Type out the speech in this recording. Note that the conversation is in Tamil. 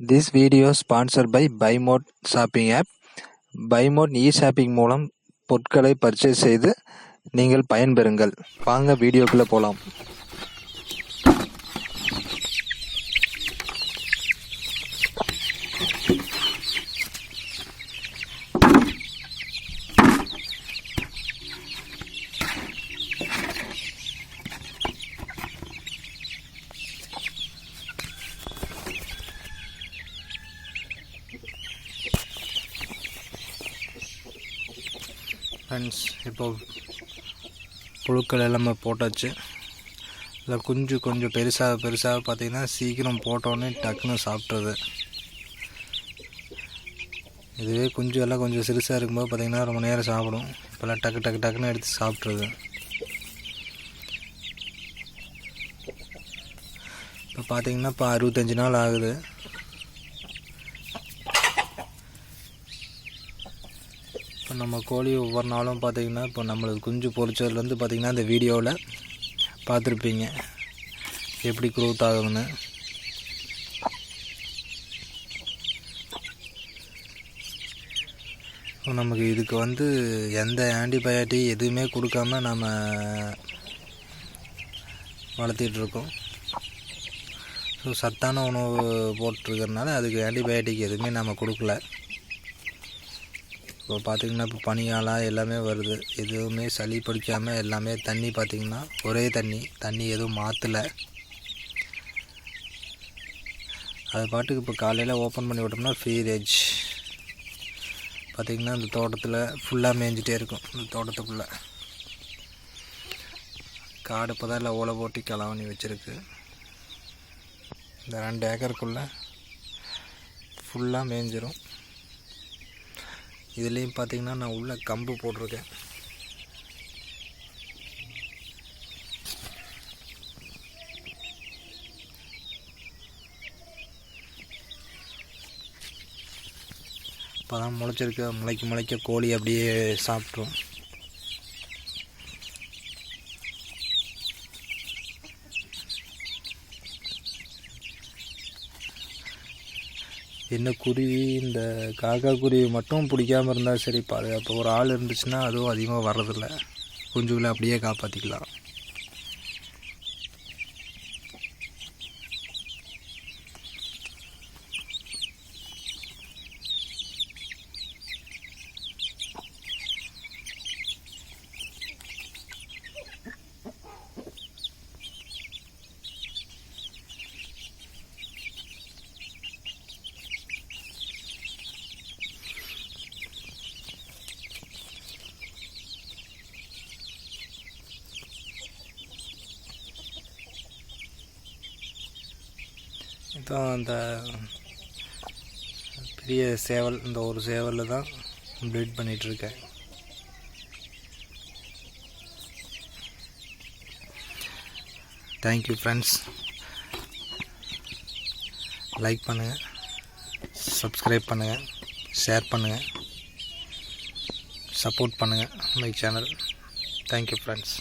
This video sponsor by பைமோட் shopping app பைமோட் e shopping மூலம் பொருட்களை பர்ச்சேஸ் செய்து நீங்கள் பயன்பெறுங்கள். வாங்க வீடியோக்குள்ளே போகலாம் ஃப்ரெண்ட்ஸ் இப்போ புழுக்கள் எல்லாமே போட்டாச்சு. இதில் குஞ்சு கொஞ்சம் பெருசாக பெருசாக பார்த்தீங்கன்னா சீக்கிரம் போட்டோன்னே டக்குன்னு சாப்பிட்றது. இதுவே குஞ்சு எல்லாம் கொஞ்சம் சிறுசாக இருக்கும்போது பார்த்திங்கன்னா ரொம்ப நேரம் சாப்பிடும். இப்போல்லாம் டக்கு டக்கு டக்குன்னு எடுத்து சாப்பிட்றது. இப்போ பார்த்திங்கன்னா இப்போ அறுபத்தஞ்சு நாள் ஆகுது. இப்போ நம்ம கோழி ஒவ்வொரு நாளும் பார்த்தீங்கன்னா இப்போ நம்மளுக்கு குஞ்சு பொறிச்சதுலேருந்து பார்த்திங்கன்னா இந்த வீடியோவில் பார்த்துருப்பீங்க. எப்படி க்ரோத் ஆகுதுன்னு. இப்போ நமக்கு இதுக்கு வந்து எந்த ஆன்டிபயோட்டிக் எதுவுமே கொடுக்காம நம்ம வளர்த்திட்ருக்கோம் ஸோ சத்தான உணவு போட்டிருக்கறனால அதுக்கு ஆன்டிபயோட்டிக் எதுவுமே நம்ம கொடுக்கல. இப்போ பார்த்திங்கன்னா இப்போ பனியாலாம் எல்லாமே வருது. எதுவுமே சளி பிடிக்காமல் எல்லாமே தண்ணி பார்த்திங்கன்னா ஒரே தண்ணி. தண்ணி எதுவும் மாற்றலை அது பாட்டுக்கு இப்போ காலையில் ஓப்பன் பண்ணி விட்டோம்னா ஃபீரேஜ் பார்த்திங்கன்னா இந்த தோட்டத்தில் ஃபுல்லாக மேய்ஞ்சிட்டே இருக்கும் இந்த தோட்டத்துக்குள்ளே. காடு இப்போ தான் இல்லை ஓலை போட்டி கலவணி வச்சுருக்கு. இந்த ரெண்டு ஏக்கருக்குள்ளே ஃபுல்லாக மேய்ஞ்சிரும் இதுலேயும் பார்த்தீங்கன்னா நான் உள்ளே கம்பு போட்டிருக்கேன். இப்போ தான் முளைச்சிருக்க. முளைக்க முளைக்க கோழி அப்படியே சாப்பிட்ரும் என்ன குருவி இந்த காக்கா குருவி மட்டும் பிடிக்காமல் இருந்தால் சரி பாதுகாப்பு. ஒரு ஆள் இருந்துச்சுன்னா அதுவும் அதிகமாக வர்றதில்ல. குஞ்சுகளை அப்படியே காப்பாற்றிக்கலாம் இதுதான் அந்த பெரிய சேவல் இந்த ஒரு சேவலில் தான் ப்ளீட் பண்ணிகிட்ருக்கேன் தேங்க்யூ ஃப்ரெண்ட்ஸ் லைக் பண்ணுங்கள் சப்ஸ்கிரைப் பண்ணுங்கள் ஷேர் பண்ணுங்கள் சப்போர்ட் பண்ணுங்கள் my channel thank you friends